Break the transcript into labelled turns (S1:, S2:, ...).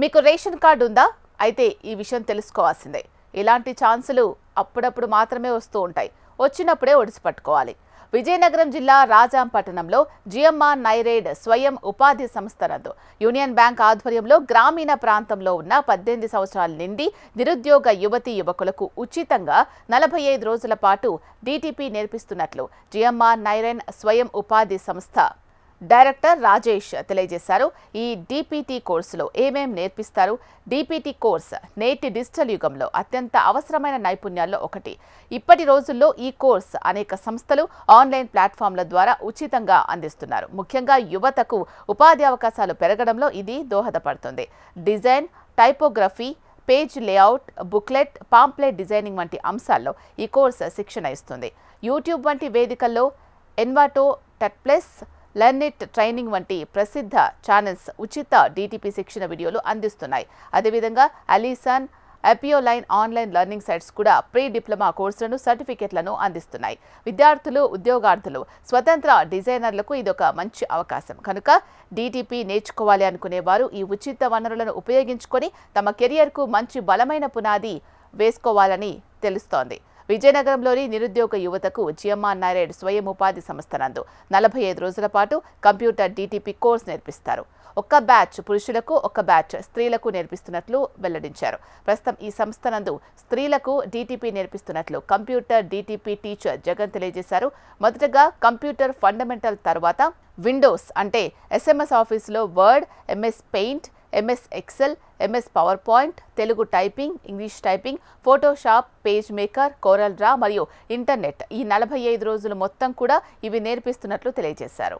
S1: మీకు ration card ఉందా? అయితే ఈ విషయం తెలుసుకోవాల్సిందే. ఇలాంటి ఛాన్సులు అప్పుడప్పుడు మాత్రమే వస్తూ ఉంటాయి. వచ్చినప్పుడే ఒడిసి పట్టుకోవాలి. విజయనగరం జిల్లా రాజాం పట్టణంలో జిఎంఆర్ నైరేడ్ స్వయం ఉపాధి సంస్థ నందు యూనియన్ బ్యాంక్ ఆధ్వర్యంలో గ్రామీణ ప్రాంతంలో ఉన్న పద్దెనిమిది సంవత్సరాల నిండి నిరుద్యోగ యువతీ యువకులకు ఉచితంగా నలభై ఐదు రోజుల పాటు డీటీపీ నేర్పిస్తున్నట్లు జిఎంఆర్ నైరేన్ స్వయం ఉపాధి సంస్థ డైరెక్టర్ రాజేష్ తెలియజేశారు. ఈ డీపీటీ కోర్సులో ఏమేం నేర్పిస్తారు? డీపీటీ కోర్స్ నేటి డిజిటల్ యుగంలో అత్యంత అవసరమైన నైపుణ్యాల్లో ఒకటి. ఇప్పటి రోజుల్లో ఈ కోర్స్ అనేక సంస్థలు ఆన్లైన్ ప్లాట్ఫామ్ల ద్వారా ఉచితంగా అందిస్తున్నారు. ముఖ్యంగా యువతకు ఉపాధి అవకాశాలు పెరగడంలో ఇది దోహదపడుతుంది. Design typography page layout booklet pamphlet designing వంటి అంశాల్లో ఈ కోర్స్ శిక్షణ ఇస్తుంది. యూట్యూబ్ వంటి వేదికల్లో Envato Tuts plus Learnit training వంటి ప్రసిద్ధ ఛానల్స్ ఉచిత డీటీపీ శిక్షణ వీడియోలు అందిస్తున్నాయి. అదేవిధంగా అలీసాన్ అపియోలైన్ ఆన్లైన్ లెర్నింగ్ సైట్స్ కూడా ప్రీ డిప్లొమా కోర్సులను సర్టిఫికెట్లను అందిస్తున్నాయి. విద్యార్థులు ఉద్యోగార్థులు స్వతంత్ర డిజైనర్లకు ఇదొక మంచి అవకాశం. కనుక డీటీపీ నేర్చుకోవాలి అనుకునేవారు ఈ ఉచిత వనరులను ఉపయోగించుకొని తమ కెరియర్కు మంచి బలమైన పునాది వేసుకోవాలని తెలుస్తోంది. విజయనగరంలోని నిరుద్యోగ యువతకు జిఎంఆర్ నారాయణ స్వయం ఉపాధి సంస్థ నందు నలభై ఐదు రోజుల పాటు కంప్యూటర్ డీటీపీ కోర్స్ నేర్పిస్తారు. ఒక్క బ్యాచ్ పురుషులకు ఒక బ్యాచ్ స్త్రీలకు నేర్పిస్తున్నట్లు వెల్లడించారు. ప్రస్తుతం ఈ సంస్థ నందు స్త్రీలకు డీటీపీ నేర్పిస్తున్నట్లు కంప్యూటర్ డీటీపీ టీచర్ జగన్ తెలియజేశారు. మొదటగా కంప్యూటర్ ఫండమెంటల్ తర్వాత విండోస్ అంటే ఎస్ఎంఎస్ ఆఫీసులో Word MS Paint MS Excel MS PowerPoint Telugu typing English typing Photoshop PageMaker CorelDraw మరియు ఇంటర్నెట్ ఈ నలభై ఐదు రోజులు మొత్తం కూడా ఇవి నేర్పిస్తున్నట్లు తెలియజేశారు.